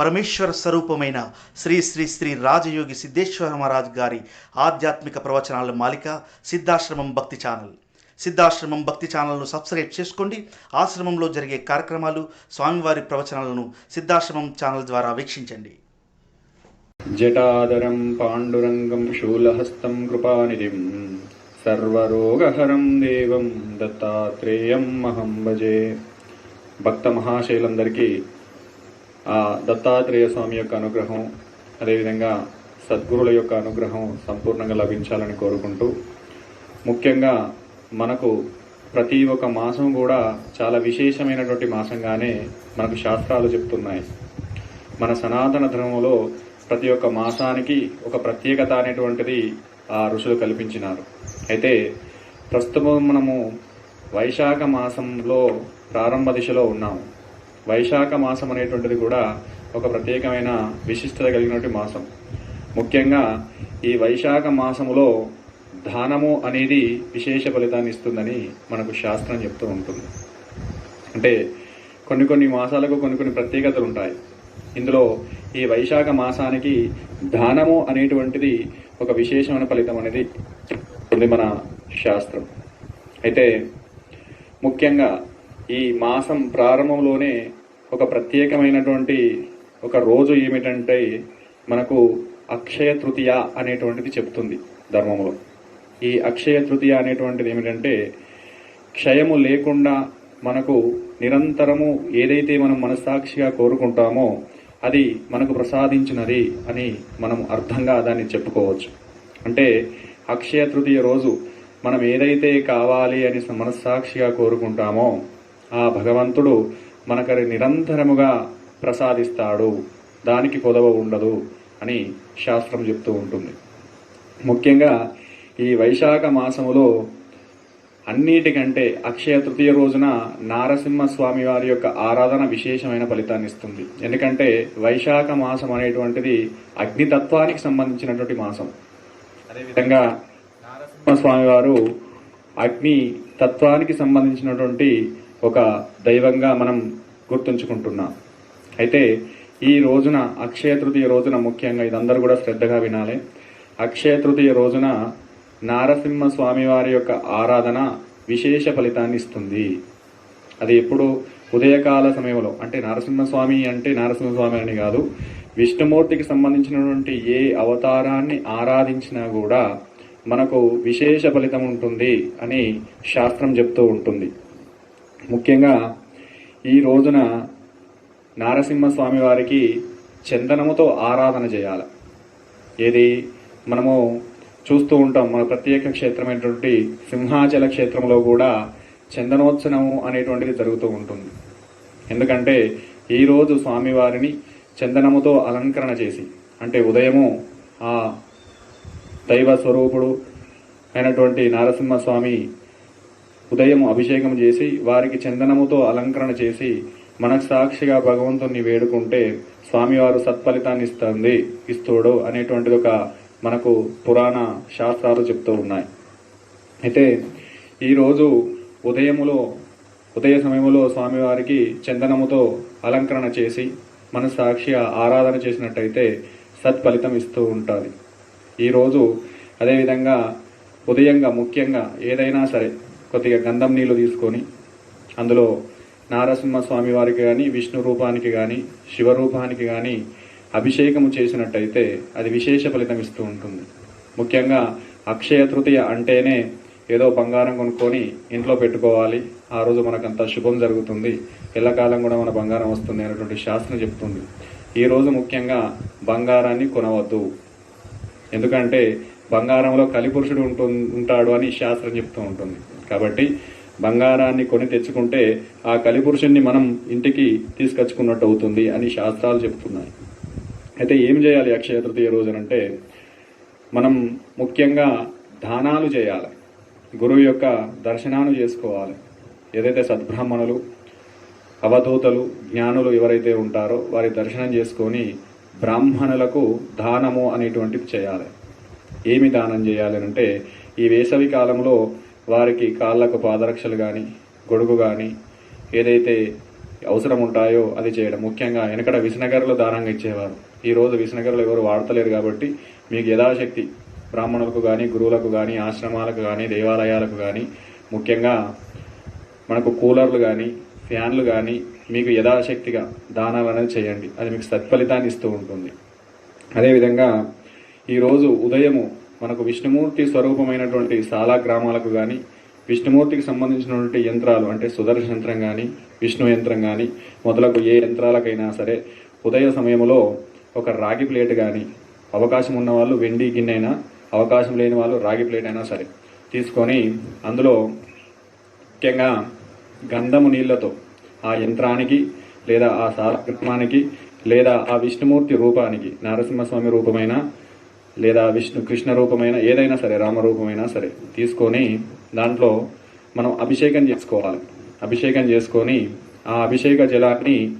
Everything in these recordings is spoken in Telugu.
పరమేశ్వర స్వరూపమైన శ్రీ శ్రీ శ్రీ రాజయోగి సిద్ధేశ్వర మహారాజ్ గారి ఆధ్యాత్మిక ప్రవచనాల మాలిక సిద్ధాశ్రమం భక్తి ఛానల్. సిద్ధాశ్రమం భక్తి ఛానల్ను సబ్స్క్రైబ్ చేసుకోండి. ఆశ్రమంలో జరిగే కార్యక్రమాలు స్వామివారి ప్రవచనాలను సిద్ధాశ్రమం ఛానల్ ద్వారా వీక్షించండి. జటాదరం పాండురంగం శూలహస్తం కృపానిధిం సర్వరోగహరం దేవం దత్తాత్రేయం మహం భజే. భక్త మహాశైలందరికీ దత్తాత్రేయ స్వామి యొక్క అనుగ్రహం అదేవిధంగా సద్గురుల యొక్క అనుగ్రహం సంపూర్ణంగా లభించాలని కోరుకుంటూ ముఖ్యంగా మనకు ప్రతి ఒక్క మాసం కూడా చాలా విశేషమైనటువంటి మాసంగానే మనకు శాస్త్రాలు చెప్తున్నాయి. మన సనాతన ధర్మంలో ప్రతి ఒక్క మాసానికి ఒక ప్రత్యేకత అనేటువంటిది ఆ ఋషులు కల్పించినారు. అయితే ప్రస్తుతం మనము వైశాఖ మాసంలో ప్రారంభ దిశలో ఉన్నాము. వైశాఖ మాసం అనేటువంటిది కూడా ఒక ప్రత్యేకమైన విశిష్టత కలిగినటువంటి మాసం. ముఖ్యంగా ఈ వైశాఖ మాసములో దానము అనేది విశేష ఫలితాన్ని ఇస్తుందని మనకు శాస్త్రం చెప్తూ ఉంటుంది. అంటే కొన్ని కొన్ని మాసాలకు కొన్ని కొన్ని ప్రత్యేకతలు ఉంటాయి. ఇందులో ఈ వైశాఖ మాసానికి దానము అనేటువంటిది ఒక విశేషమైన ఫలితం అనేది ఉంది మన శాస్త్రం. అయితే ముఖ్యంగా ఈ మాసం ప్రారంభంలోనే ఒక ప్రత్యేకమైనటువంటి ఒక రోజు ఏమిటంటే మనకు అక్షయ తృతీయ అనేటువంటిది చెప్తుంది ధర్మంలో ఈ అక్షయ తృతీయ అనేటువంటిది ఏమిటంటే క్షయము లేకుండా మనకు నిరంతరము ఏదైతే మనం మనస్సాక్షిగా కోరుకుంటామో అది మనకు ప్రసాదించినది అని మనం అర్థంగా దాన్ని చెప్పుకోవచ్చు. అంటే అక్షయ తృతీయ రోజు మనం ఏదైతే కావాలి అని మనస్సాక్షిగా కోరుకుంటామో ఆ భగవంతుడు మనకది నిరంతరముగా ప్రసాదిస్తాడు. దానికి కొదవ ఉండదు అని శాస్త్రం చెప్తూ ఉంటుంది. ముఖ్యంగా ఈ వైశాఖ మాసములో అన్నిటికంటే అక్షయ తృతీయ రోజున నారసింహ స్వామి వారి యొక్క ఆరాధన విశేషమైన ఫలితాన్ని ఇస్తుంది. ఎందుకంటే వైశాఖ మాసం అనేటువంటిది అగ్నితత్వానికి సంబంధించినటువంటి మాసం. అదేవిధంగా నారసింహ స్వామి వారు అగ్ని తత్వానికి సంబంధించినటువంటి ఒక దైవంగా మనం గుర్తుంచుకుంటున్నాం. అయితే ఈ రోజున అక్షయ తృతీయ రోజున ముఖ్యంగా ఇదందరూ కూడా శ్రద్ధగా వినాలి. అక్షయ తృతీయ రోజున నారసింహ స్వామి వారి యొక్క ఆరాధన విశేష ఫలితాన్ని ఇస్తుంది. అది ఎప్పుడు ఉదయకాల సమయంలో అంటే నరసింహస్వామి అంటే నరసింహస్వామి అని కాదు విష్ణుమూర్తికి సంబంధించినటువంటి ఏ అవతారాన్ని ఆరాధించినా కూడా మనకు విశేష ఫలితం ఉంటుంది అని శాస్త్రం చెప్తూ ఉంటుంది. ముఖ్యంగా ఈ రోజున నారసింహస్వామి వారికి చందనముతో ఆరాధన చేయాలి. ఏది? మనము చూస్తూ ఉంటాం మన ప్రత్యేక క్షేత్రమైనటువంటి సింహాచల క్షేత్రంలో కూడా చందనోత్సవం అనేటువంటిది జరుగుతూ ఉంటుంది. ఎందుకంటే ఈరోజు స్వామివారిని చందనముతో అలంకరణ చేసి అంటే ఉదయము ఆ దైవ స్వరూపుడు అయినటువంటి నారసింహస్వామి ఉదయం అభిషేకం చేసి వారికి చందనముతో అలంకరణ చేసి మనస్సాక్షిగా భగవంతుణ్ణి వేడుకుంటే స్వామివారు సత్ఫలితాన్ని ఇస్తుంది ఇస్తుడు అనేటువంటిది ఒక మనకు పురాణ శాస్త్రాలు చెప్తూ ఉన్నాయి. అయితే ఈరోజు ఉదయములో ఉదయ సమయంలో స్వామివారికి చందనముతో అలంకరణ చేసి మన సాక్షిగా ఆరాధన చేసినట్టయితే సత్ఫలితం ఇస్తూ ఉంటుంది. ఈరోజు అదేవిధంగా ఉదయంగా ముఖ్యంగా ఏదైనా సరే కొద్దిగా గంధం నీళ్ళు తీసుకొని అందులో నారసింహ స్వామి వారికి కానీ విష్ణు రూపానికి కానీ శివరూపానికి కానీ అభిషేకము చేసినట్టయితే అది విశేష ఫలితం ఇస్తూ ఉంటుంది. ముఖ్యంగా అక్షయ తృతీయ అంటేనే ఏదో బంగారం కొనుక్కొని ఇంట్లో పెట్టుకోవాలి. ఆ రోజు మనకంతా శుభం జరుగుతుంది. ఎల్లకాలం కూడా మన బంగారం వస్తుంది అనేటువంటి శాస్త్రం చెప్తుంది. ఈరోజు ముఖ్యంగా బంగారాన్ని కొనవద్దు. ఎందుకంటే బంగారంలో కలిపురుషుడు ఉంటు ఉంటాడు అని శాస్త్రం చెప్తూ ఉంటుంది. కాబట్టి బంగారాన్ని కొని తెచ్చుకుంటే ఆ కలిపురుషుణ్ణి మనం ఇంటికి తీసుకొచ్చుకున్నట్టు అవుతుంది అని శాస్త్రాలు చెప్తున్నాయి. అయితే ఏం చేయాలి అక్షయ తృతీయ రోజునంటే మనం ముఖ్యంగా దానాలు చేయాలి. గురువు యొక్క దర్శనాలు చేసుకోవాలి. ఏదైతే సద్బ్రాహ్మణులు అవధూతలు జ్ఞానులు ఎవరైతే ఉంటారో వారి దర్శనం చేసుకొని బ్రాహ్మణులకు దానము అనేటువంటిది చేయాలి. ఏమి దానం చేయాలి అంటే ఈ వేసవి కాలంలో వారికి కాళ్ళకు పాదరక్షలు కానీ గొడుగు కానీ ఏదైతే అవసరం ఉంటాయో అది చేయడం. ముఖ్యంగా వెనకడ విసనగర్లో దానంగా ఇచ్చేవారు. ఈరోజు విసనగర్లు ఎవరు వాడతలేరు కాబట్టి మీకు యథాశక్తి బ్రాహ్మణులకు కానీ గురువులకు కానీ ఆశ్రమాలకు కానీ దేవాలయాలకు కానీ ముఖ్యంగా మనకు కూలర్లు కానీ ఫ్యాన్లు కానీ మీకు యథాశక్తిగా దానాలు అనేది చేయండి. అది మీకు సత్ఫలితాన్ని ఇస్తూ ఉంటుంది. అదేవిధంగా ఈరోజు ఉదయము మనకు విష్ణుమూర్తి స్వరూపమైనటువంటి సాలా గ్రామాలకు కానీ విష్ణుమూర్తికి సంబంధించినటువంటి యంత్రాలు అంటే సుదర్శన యంత్రం కానీ విష్ణు యంత్రం కానీ మొదలగు ఏ యంత్రాలకైనా సరే ఉదయ సమయంలో ఒక రాగి ప్లేట్ కానీ అవకాశం ఉన్న వాళ్ళు వెండి గిన్నె అయినా అవకాశం లేని వాళ్ళు రాగి ప్లేట్ అయినా సరే తీసుకొని అందులో ముఖ్యంగా గంధము నీళ్ళతో ఆ యంత్రానికి లేదా ఆ సాలగ్రామానికి లేదా ఆ విష్ణుమూర్తి రూపానికి నరసింహస్వామి రూపమైన లేదా విష్ణు కృష్ణ రూపమైన ఏదైనా సరే రామరూపమైనా సరే తీసుకొని దాంట్లో మనం అభిషేకం చేసుకోవాలి. అభిషేకం చేసుకొని ఆ అభిషేక జలాన్ని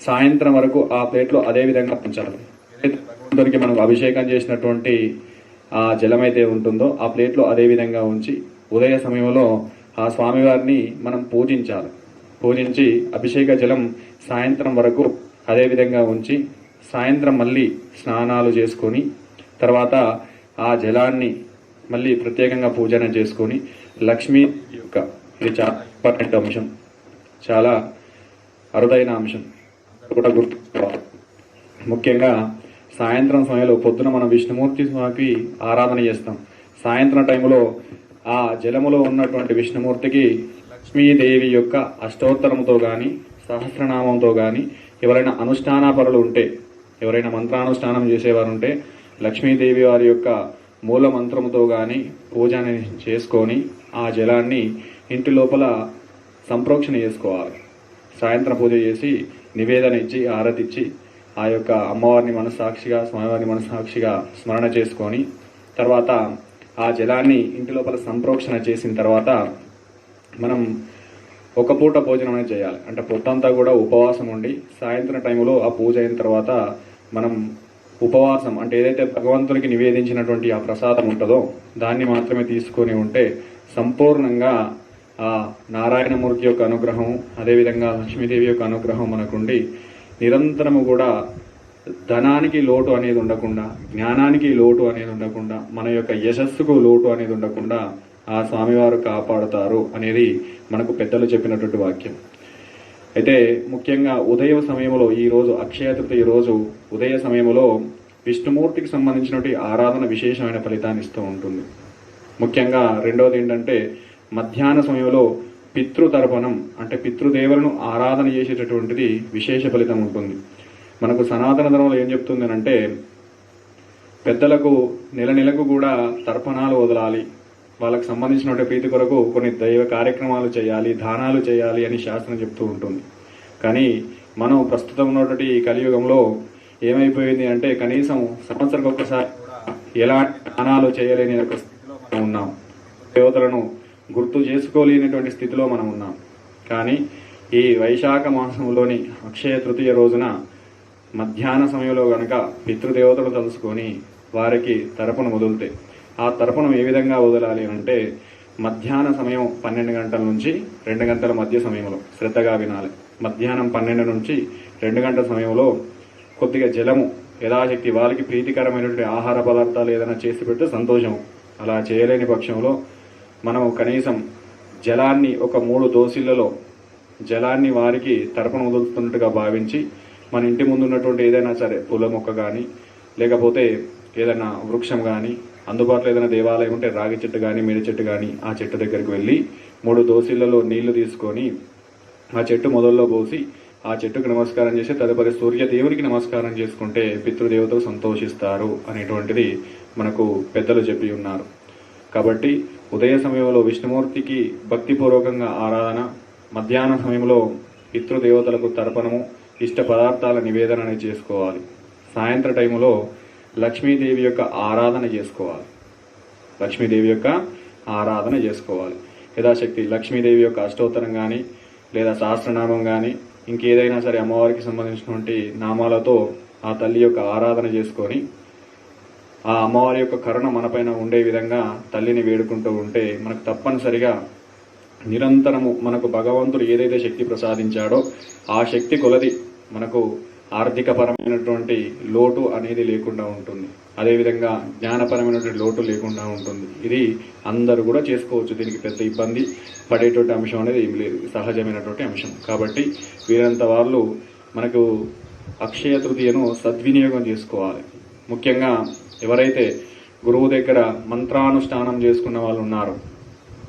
సాయంత్రం వరకు ఆ ప్లేట్లో అదే విధంగా ఉంచాలి. భగవంతుడికి మనం అభిషేకం చేసినటువంటి ఆ జలం అయితే ఉంటుందో ఆ ప్లేట్లో అదే విధంగా ఉంచి ఉదయ సమయంలో ఆ స్వామివారిని మనం పూజించాలి. పూజించి అభిషేక జలం సాయంత్రం వరకు అదే విధంగా ఉంచి సాయంత్రం మళ్ళీ స్నానాలు చేసుకొని తర్వాత ఆ జలాన్ని మళ్ళీ ప్రత్యేకంగా పూజన చేసుకొని లక్ష్మీ యొక్క ఇది చాలా ఇంపార్టెంట్ అంశం. చాలా అరుదైన అంశం. కూడా గుర్తు ముఖ్యంగా సాయంత్రం సమయంలో పొద్దున మనం విష్ణుమూర్తి స్వామికి ఆరాధన చేస్తాం. సాయంత్రం టైంలో ఆ జలములో ఉన్నటువంటి విష్ణుమూర్తికి లక్ష్మీదేవి యొక్క అష్టోత్తరంతో కానీ సహస్రనామంతో కానీ ఎవరైనా అనుష్ఠానపరులు ఉంటే ఎవరైనా మంత్రానుష్ఠానం చేసేవారు ఉంటే లక్ష్మీదేవి వారి యొక్క మూల మంత్రముతో గాని పూజని చేసుకొని ఆ జలాన్ని ఇంటి లోపల సంప్రోక్షణ చేసుకోవాలి. సాయంత్రం పూజ చేసి నివేదన ఇచ్చి ఆరతిచ్చి ఆ యొక్క అమ్మవారిని మనసాక్షిగా స్వామివారిని మనసాక్షిగా స్మరణ చేసుకొని తర్వాత ఆ జలాన్ని ఇంటి లోపల సంప్రోక్షణ చేసిన తర్వాత మనం ఒక పూట భోజనం అనేది చేయాలి. అంటే పొద్దంతా కూడా ఉపవాసం ఉండి సాయంత్రం టైంలో ఆ పూజ అయిన తర్వాత మనం ఉపవాసం అంటే ఏదైతే భగవంతునికి నివేదించినటువంటి ఆ ప్రసాదం ఉంటుందో దాన్ని మాత్రమే తీసుకొని ఉంటే సంపూర్ణంగా ఆ నారాయణమూర్తి యొక్క అనుగ్రహం అదేవిధంగా లక్ష్మీదేవి యొక్క అనుగ్రహం మనకుండి నిరంతరము కూడా ధనానికి లోటు అనేది ఉండకుండా జ్ఞానానికి లోటు అనేది ఉండకుండా మన యొక్క యశస్సుకు లోటు అనేది ఉండకుండా ఆ స్వామివారు కాపాడుతారు అనేది మనకు పెద్దలు చెప్పినటువంటి వాక్యం. అయితే ముఖ్యంగా ఉదయ సమయంలో ఈ రోజు అక్షయ తృతీయ రోజు ఉదయ సమయంలో విష్ణుమూర్తికి సంబంధించినటువంటి ఆరాధన విశేషమైన ఫలితాన్ని ఇస్తూ ఉంటుంది. ముఖ్యంగా రెండవది ఏంటంటే మధ్యాహ్న సమయంలో పితృతర్పణం అంటే పితృదేవులను ఆరాధన చేసేటటువంటిది విశేష ఫలితం ఉంటుంది. మనకు సనాతన ధర్మంలో ఏం చెప్తుంది అంటే పెద్దలకు నెల నెలకు కూడా తర్పణాలు వదలాలి. వాళ్ళకి సంబంధించినటువంటి ప్రీతి కొరకు కొన్ని దైవ కార్యక్రమాలు చేయాలి దానాలు చేయాలి అని శాస్త్రం చెప్తూ ఉంటుంది. కానీ మనం ప్రస్తుతం ఉన్నటువంటి ఈ కలియుగంలో ఏమైపోయింది అంటే కనీసం సంవత్సరం ఒక్కసారి ఎలా దానాలు చేయలేని ఉన్నాం. దేవతలను గుర్తు చేసుకోలేనటువంటి స్థితిలో మనం ఉన్నాం. కానీ ఈ వైశాఖ మాసంలోని అక్షయ తృతీయ రోజున మధ్యాహ్న సమయంలో గనక పితృదేవతలు తలుసుకొని వారికి తరపున వదులుతే ఆ తర్పణం ఏ విధంగా వదలాలి అంటే మధ్యాహ్న సమయం పన్నెండు గంటల నుంచి రెండు గంటల మధ్య సమయంలో శ్రద్ధగా వినాలి. మధ్యాహ్నం పన్నెండు నుంచి రెండు గంటల సమయంలో కొద్దిగా జలము యథాశక్తి వాళ్ళకి ప్రీతికరమైనటువంటి ఆహార పదార్థాలు ఏదైనా చేసి పెడితే సంతోషం అలా చేయలేని పక్షంలో మనం కనీసం జలాన్ని ఒక మూడు దోసిళ్ళలో జలాన్ని వారికి తర్పణ వదులుతున్నట్టుగా భావించి మన ఇంటి ముందు ఉన్నటువంటి ఏదైనా సరే పూల మొక్క కానీ లేకపోతే ఏదైనా వృక్షం కానీ అందుబాటులో ఏదైనా దేవాలయం ఉంటే రాగి చెట్టు కానీ మిడి చెట్టు కానీ ఆ చెట్టు దగ్గరికి వెళ్ళి మూడు దోసిళ్ళలో నీళ్ళు తీసుకొని ఆ చెట్టు మొదల్లో పోసి ఆ చెట్టుకు నమస్కారం చేసి తదుపరి సూర్యదేవునికి నమస్కారం చేసుకుంటే పితృదేవతలు సంతోషిస్తారు అనేటువంటిది మనకు పెద్దలు చెప్పి ఉన్నారు. కాబట్టి ఉదయ సమయంలో విష్ణుమూర్తికి భక్తిపూర్వకంగా ఆరాధన మధ్యాహ్న సమయంలో పితృదేవతలకు తర్పణము ఇష్ట పదార్థాల నివేదన అనేది చేసుకోవాలి. సాయంత్ర టైంలో లక్ష్మీదేవి యొక్క ఆరాధన చేసుకోవాలి. లక్ష్మీదేవి యొక్క ఆరాధన చేసుకోవాలి. యథాశక్తి లక్ష్మీదేవి యొక్క అష్టోత్తరం కానీ లేదా సహస్రనామం కానీ ఇంకేదైనా సరే అమ్మవారికి సంబంధించినటువంటి నామాలతో ఆ తల్లి యొక్క ఆరాధన చేసుకొని ఆ అమ్మవారి యొక్క కరుణ మనపైన ఉండే విధంగా తల్లిని వేడుకుంటూ ఉంటే మనకు తప్పనిసరిగా నిరంతరము మనకు భగవంతుడు ఏదైతే శక్తి ప్రసాదించాడో ఆ శక్తి కొలది మనకు ఆర్థిక పరమైనటువంటి లోటు అనేది లేకుండా ఉంటుంది. అదేవిధంగా జ్ఞానపరమైనటువంటి లోటు లేకుండా ఉంటుంది. ఇది అందరూ కూడా చేసుకోవచ్చు. దీనికి పెద్ద ఇబ్బంది పడేటువంటి అంశం అనేది ఏం లేదు. సహజమైనటువంటి అంశం. కాబట్టి వీరంత వాళ్ళు మనకు అక్షయ తృతీయను సద్వినియోగం చేసుకోవాలి. ముఖ్యంగా ఎవరైతే గురువు దగ్గర మంత్రానుష్ఠానం చేసుకున్న వాళ్ళు ఉన్నారో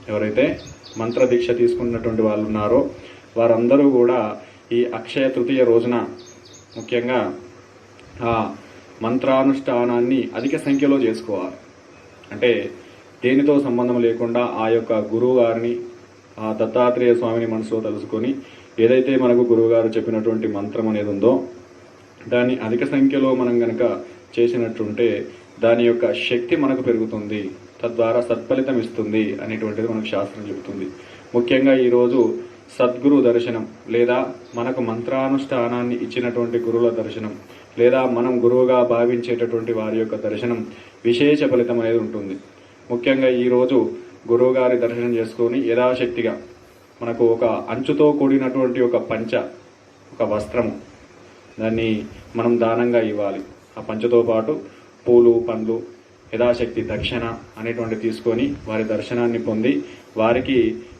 ఎవరైతే మంత్ర దీక్ష తీసుకున్నటువంటి వాళ్ళు ఉన్నారో వారందరూ కూడా ఈ అక్షయ తృతీయ రోజున ముఖ్యంగా ఆ మంత్రానుష్ఠానాన్ని అధిక సంఖ్యలో చేసుకోవాలి. అంటే దేనితో సంబంధం లేకుండా ఆ యొక్క గురువు గారిని ఆ దత్తాత్రేయ స్వామిని మనసులో తలుసుకొని ఏదైతే మనకు గురువు గారు చెప్పినటువంటి మంత్రం అనేది ఉందో దాన్ని అధిక సంఖ్యలో మనం గనక చేసినట్టుంటే దాని యొక్క శక్తి మనకు పెరుగుతుంది. తద్వారా సత్ఫలితం ఇస్తుంది అనేటువంటిది మనకు శాస్త్రం చెబుతుంది. ముఖ్యంగా ఈరోజు సద్గురు దర్శనం లేదా మనకు మంత్రానుష్ఠానాన్ని ఇచ్చినటువంటి గురువుల దర్శనం లేదా మనం గురువుగా భావించేటటువంటి వారి యొక్క దర్శనం విశేష ఫలితం అనేది ఉంటుంది. ముఖ్యంగా ఈరోజు గురువు గారి దర్శనం చేసుకొని యథాశక్తిగా మనకు ఒక అంచుతో కూడినటువంటి ఒక పంచ ఒక వస్త్రము దాన్ని మనం దానంగా ఇవ్వాలి. ఆ పంచతో పాటు పూలు పండ్లు యథాశక్తి దక్షిణ అనేటువంటి తీసుకొని వారి దర్శనాన్ని పొంది వారికి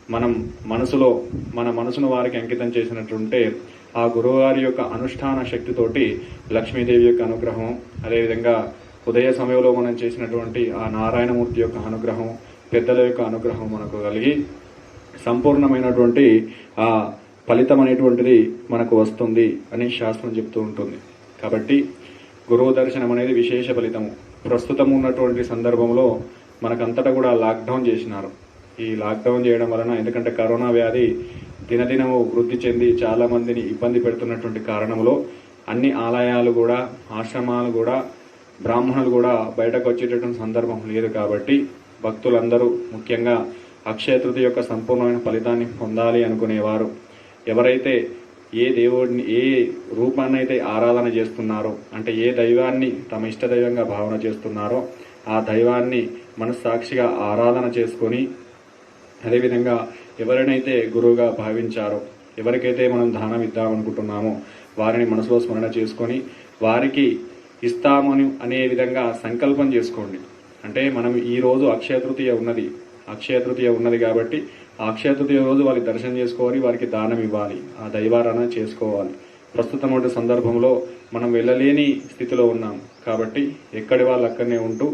మనం మనసులో మన మనసును వారికి అంకితం చేసినట్టుంటే ఆ గురువుగారి యొక్క అనుష్ఠాన శక్తితోటి లక్ష్మీదేవి యొక్క అనుగ్రహం అదేవిధంగా ఉదయ సమయంలో మనం చేసినటువంటి ఆ నారాయణమూర్తి యొక్క అనుగ్రహం పెద్దల యొక్క అనుగ్రహం మనకు కలిగి సంపూర్ణమైనటువంటి ఆ ఫలితం అనేటువంటిది మనకు వస్తుంది అని శాస్త్రం చెప్తూ ఉంటుంది. కాబట్టి గురువు దర్శనం అనేది విశేష ఫలితము. ప్రస్తుతం ఉన్నటువంటి సందర్భంలో మనకంతటా కూడా లాక్డౌన్ చేసినారు. ఈ లాక్డౌన్ చేయడం వలన ఎందుకంటే కరోనా వ్యాధి దినదినము వృద్ధి చెంది చాలా మందిని ఇబ్బంది పెడుతున్నటువంటి కారణంలో అన్ని ఆలయాలు కూడా ఆశ్రమాలు కూడా బ్రాహ్మణులు కూడా బయటకు వచ్చేటటువంటి సందర్భం లేదు కాబట్టి భక్తులందరూ ముఖ్యంగా అక్షయ యొక్క సంపూర్ణమైన ఫలితాన్ని పొందాలి అనుకునేవారు. ఎవరైతే ఏ దేవుడిని ఏ రూపాన్ని అయితే ఆరాధన చేస్తున్నారో అంటే ఏ దైవాన్ని తమ ఇష్ట దైవంగా భావన చేస్తున్నారో ఆ దైవాన్ని మనస్సాక్షిగా ఆరాధన చేసుకొని అదేవిధంగా ఎవరినైతే గురువుగా భావించారో ఎవరికైతే మనం దానం ఇద్దామనుకుంటున్నామో వారిని మనసులో స్మరణ చేసుకొని వారికి ఇస్తామని అనే విధంగా సంకల్పం చేసుకోండి. అంటే మనం ఈరోజు అక్షయ తృతీయ ఉన్నది. అక్షయ తృతీయ ఉన్నది కాబట్టి ఆ అక్షయ తృతీయ రోజు వారికి దర్శనం చేసుకోవాలి వారికి దానం ఇవ్వాలి. ఆ దైవారాధన చేసుకోవాలి. ప్రస్తుతం ఉన్న సందర్భంలో మనం వెళ్ళలేని స్థితిలో ఉన్నాం కాబట్టి ఎక్కడి వాళ్ళు అక్కడనే ఉంటూ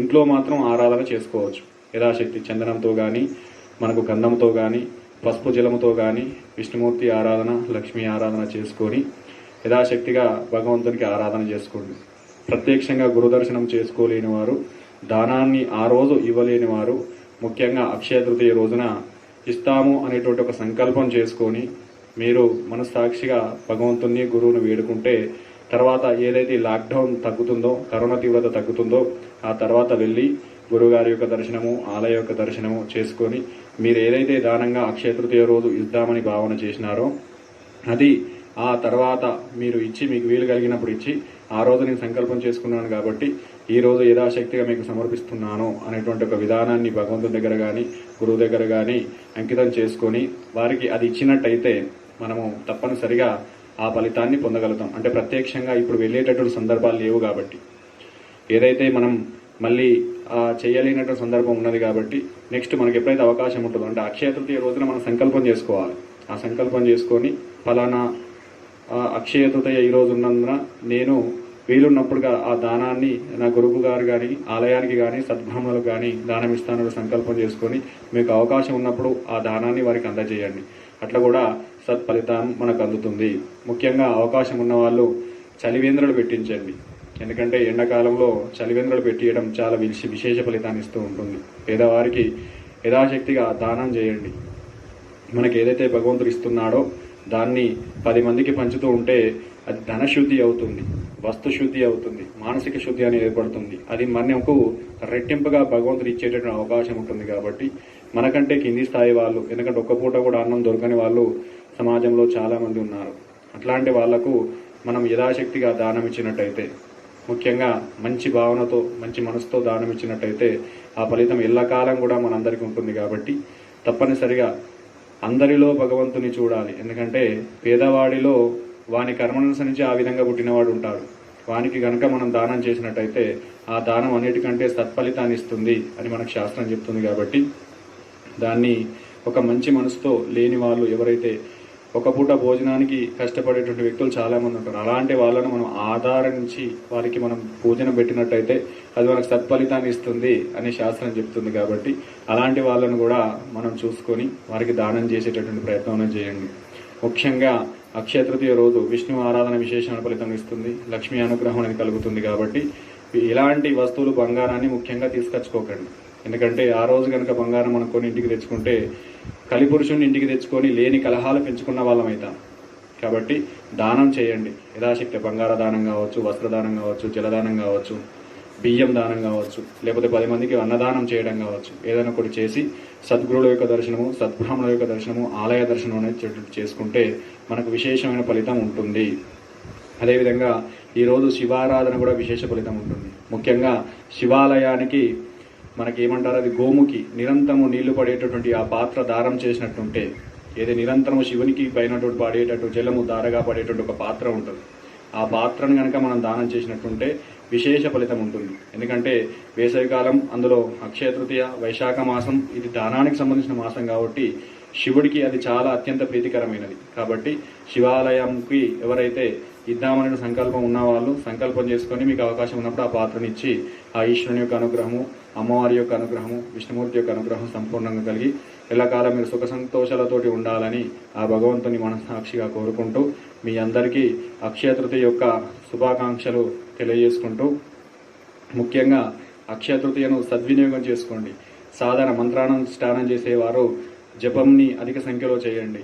ఇంట్లో మాత్రం ఆరాధన చేసుకోవచ్చు. యథాశక్తి చందనంతో కానీ మనకు గంధంతో కానీ పసుపు జలముతో కానీ విష్ణుమూర్తి ఆరాధన లక్ష్మీ ఆరాధన చేసుకొని యథాశక్తిగా భగవంతునికి ఆరాధన చేసుకోండి. ప్రత్యక్షంగా గురుదర్శనం చేసుకోలేని వారు దానాన్ని ఆ రోజు ఇవ్వలేని వారు ముఖ్యంగా అక్షయ తృతీయ రోజున ఇస్తాము అనేటువంటి ఒక సంకల్పం చేసుకొని మీరు మనస్సాక్షిగా భగవంతుని గురువును వేడుకుంటే తర్వాత ఏదైతే లాక్డౌన్ తగ్గుతుందో కరోనా తీవ్రత తగ్గుతుందో ఆ తర్వాత వెళ్ళి గురుగారి యొక్క దర్శనము ఆలయ యొక్క దర్శనము చేసుకొని మీరు ఏదైతే దానంగా అక్షయతృతీయ రోజు ఇద్దామని భావన చేసినారో అది ఆ తర్వాత మీరు ఇచ్చి మీకు వీలు కలిగినప్పుడు ఇచ్చి ఆ రోజు నేను సంకల్పం చేసుకున్నాను కాబట్టి ఈ రోజు యథాశక్తిగా మీకు సమర్పిస్తున్నాను అనేటువంటి ఒక విధానాన్ని భగవంతుని దగ్గర కానీ గురువు దగ్గర కానీ అంకితం చేసుకొని వారికి అది ఇచ్చినట్టయితే మనము తప్పనిసరిగా ఆ ఫలితాన్ని పొందగలుగుతాం. అంటే ప్రత్యక్షంగా ఇప్పుడు వెళ్ళేటటువంటి సందర్భాలు లేవు కాబట్టి. ఏదైతే మనం మళ్ళీ ఆ చేయలేనటువంటి సందర్భం ఉన్నది కాబట్టి నెక్స్ట్ మనకి ఎప్పుడైతే అవకాశం ఉంటుందో అంటే అక్షయ తృతీయ రోజున మనం సంకల్పం చేసుకోవాలి. ఆ సంకల్పం చేసుకొని ఫలానా అక్షయ తృతీయ ఈ రోజు ఉన్నందున నేను వీలున్నప్పుడుగా ఆ దానాన్ని నా గురువు గారు కానీ ఆలయానికి కానీ సద్భ్రమలకు కానీ దానం ఇస్తానని సంకల్పం చేసుకొని మీకు అవకాశం ఉన్నప్పుడు ఆ దానాన్ని వారికి అందజేయండి. అట్లా కూడా సత్ఫలితం మనకు అందుతుంది. ముఖ్యంగా అవకాశం ఉన్న వాళ్ళు చలివేంద్రులు పెట్టించండి. ఎందుకంటే ఎండాకాలంలో చలివెందులు పెట్టియడం చాలా విశ- విశేష ఫలితాన్ని ఇస్తూ ఉంటుంది. పేదవారికి యథాశక్తిగా దానం చేయండి. మనకి ఏదైతే భగవంతుడు ఇస్తున్నాడో దాన్ని పది మందికి పంచుతూ ఉంటే అది ధనశుద్ధి అవుతుంది వస్తు శుద్ధి అవుతుంది మానసిక శుద్ధి అనేది ఏర్పడుతుంది. అది మనకు రెట్టింపుగా భగవంతుడు ఇచ్చేటటువంటి అవకాశం ఉంటుంది కాబట్టి మనకంటే కింది స్థాయి వాళ్ళు ఎందుకంటే ఒక్క పూట కూడా అన్నం దొరకని వాళ్ళు సమాజంలో చాలామంది ఉన్నారు. అట్లాంటి వాళ్ళకు మనం యథాశక్తిగా దానం ఇచ్చినట్టయితే ముఖ్యంగా మంచి భావనతో మంచి మనసుతో దానం ఇచ్చినట్టయితే ఆ ఫలితం ఎల్లకాలం కూడా మనందరికీ ఉంటుంది కాబట్టి తప్పనిసరిగా అందరిలో భగవంతుని చూడాలి. ఎందుకంటే పేదవాడిలో వాని కర్మనుసరించి ఆ విధంగా పుట్టినవాడు ఉంటాడు. వానికి గనక మనం దానం చేసినట్టయితే ఆ దానం అన్నిటికంటే సత్ఫలితాన్ని ఇస్తుంది అని మనకు శాస్త్రం చెప్తుంది కాబట్టి దాన్ని ఒక మంచి మనసుతో లేని వాళ్ళు ఎవరైతే ఒక పూట భోజనానికి కష్టపడేటువంటి వ్యక్తులు చాలా మంది ఉంటారు. అలాంటి వాళ్ళను మనం ఆధారించి వారికి మనం భోజనం పెట్టినట్టయితే అది మనకు సత్ఫలితాన్ని ఇస్తుంది అని శాస్త్రం చెప్తుంది కాబట్టి అలాంటి వాళ్ళను కూడా మనం చూసుకొని వారికి దానం చేసేటటువంటి ప్రయత్నం చేయండి. ముఖ్యంగా అక్షయ తృతీయ రోజు విష్ణు ఆరాధన విశేషమైన ఫలితం ఇస్తుంది. లక్ష్మీ అనుగ్రహం అనేది కలుగుతుంది కాబట్టి ఇలాంటి వస్తువులు బంగారాన్ని ముఖ్యంగా తీసుకొచ్చుకోకండి. ఎందుకంటే ఆ రోజు కనుక బంగారం మనం కొని ఇంటికి తెచ్చుకుంటే కలిపురుషుని ఇంటికి తెచ్చుకొని లేని కలహాలు పెంచుకున్న వాళ్ళం అవుతాం కాబట్టి దానం చేయండి. యథాశక్తి బంగార దానం కావచ్చు వస్త్రదానం కావచ్చు జలదానం కావచ్చు బియ్యం దానం కావచ్చు లేకపోతే పది మందికి అన్నదానం చేయడం కావచ్చు. ఏదైనా ఒకటి చేసి సద్గురుల యొక్క దర్శనము సద్బ్రాహ్మణుల యొక్క దర్శనము ఆలయ దర్శనం అనేది చేసుకుంటే మనకు విశేషమైన ఫలితం ఉంటుంది. అదేవిధంగా ఈరోజు శివారాధన కూడా విశేష ఫలితం ఉంటుంది. ముఖ్యంగా శివాలయానికి మనకి ఏమంటారు అది గోముకి నిరంతరము నీళ్ళు పడేటటువంటి ఆ పాత్ర దారం చేసినట్టుంటే ఏది నిరంతరము శివునికి పైనటువంటి పడేటట్టు జలము దారగా పడేటువంటి ఒక పాత్ర ఉంటుంది. ఆ పాత్రను కనుక మనం దానం చేసినట్టుంటే విశేష ఫలితం ఉంటుంది. ఎందుకంటే వేసవికాలం అందులో అక్షయ తృతీయ వైశాఖ మాసం ఇది దానానికి సంబంధించిన మాసం కాబట్టి శివుడికి అది చాలా అత్యంత ప్రీతికరమైనది. కాబట్టి శివాలయంకి ఎవరైతే ఇద్దామనే సంకల్పం ఉన్న వాళ్ళు సంకల్పం చేసుకొని మీకు అవకాశం ఉన్నప్పుడు ఆ పాత్రనిచ్చి ఆ ఈశ్వరుని యొక్క అనుగ్రహము అమ్మవారి యొక్క అనుగ్రహము విష్ణుమూర్తి యొక్క అనుగ్రహం సంపూర్ణంగా కలిగి ఎల్లకాలం మీరు సుఖ సంతోషాలతోటి ఉండాలని ఆ భగవంతుని మనసాక్షిగా కోరుకుంటూ మీ అందరికీ అక్షయతృతి యొక్క శుభాకాంక్షలు తెలియజేసుకుంటూ ముఖ్యంగా అక్షయతృతీయను సద్వినియోగం చేసుకోండి. సాధారణ మంత్రానుష్ఠానం చేసేవారు జపంని అధిక సంఖ్యలో చేయండి.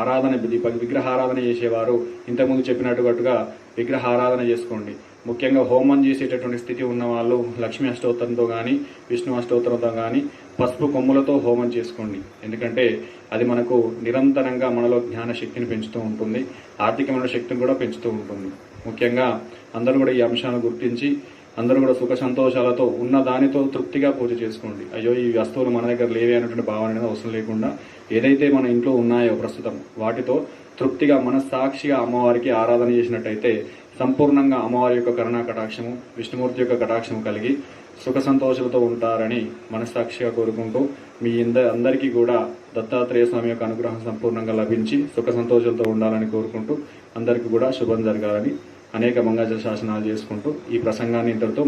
ఆరాధన దీప విగ్రహారాధన చేసేవారు ఇంతకుముందు చెప్పినట్టుగా విగ్రహారాధన చేసుకోండి. ముఖ్యంగా హోమం చేసేటటువంటి స్థితి ఉన్న వాళ్ళు లక్ష్మీ అష్టోత్తరంతో కానీ విష్ణు అష్టోత్తరంతో కానీ పసుపు కొమ్ములతో హోమం చేసుకోండి. ఎందుకంటే అది మనకు నిరంతరంగా మనలో జ్ఞాన శక్తిని పెంచుతూ ఉంటుంది ఆర్థికమైన శక్తిని కూడా పెంచుతూ ఉంటుంది. ముఖ్యంగా అందరూ కూడా ఈ అంశాలను గుర్తించి అందరూ కూడా సుఖ సంతోషాలతో ఉన్న దానితో తృప్తిగా పూజ చేసుకోండి. అయ్యో ఈ వస్తువులు మన దగ్గర లేవే అనేటువంటి భావన అనేది అవసరం లేకుండా ఏదైతే మన ఇంట్లో ఉన్నాయో ప్రస్తుతం వాటితో తృప్తిగా మనస్సాక్షిగా అమ్మవారికి ఆరాధన చేసినట్టయితే సంపూర్ణంగా అమ్మవారి యొక్క కరుణా కటాక్షము విష్ణుమూర్తి యొక్క కటాక్షము కలిగి సుఖ సంతోషాలతో ఉంటారని మనస్సాక్షిగా కోరుకుంటూ మీ ఇంద అందరికీ కూడా దత్తాత్రేయ స్వామి యొక్క అనుగ్రహం సంపూర్ణంగా లభించి సుఖ సంతోషాలతో ఉండాలని కోరుకుంటూ అందరికీ కూడా శుభం జరగాలని అనేక మంగళ శాసనాలు చేసుకుంటూ ఈ ప్రసంగాన్ని ఇంతటితో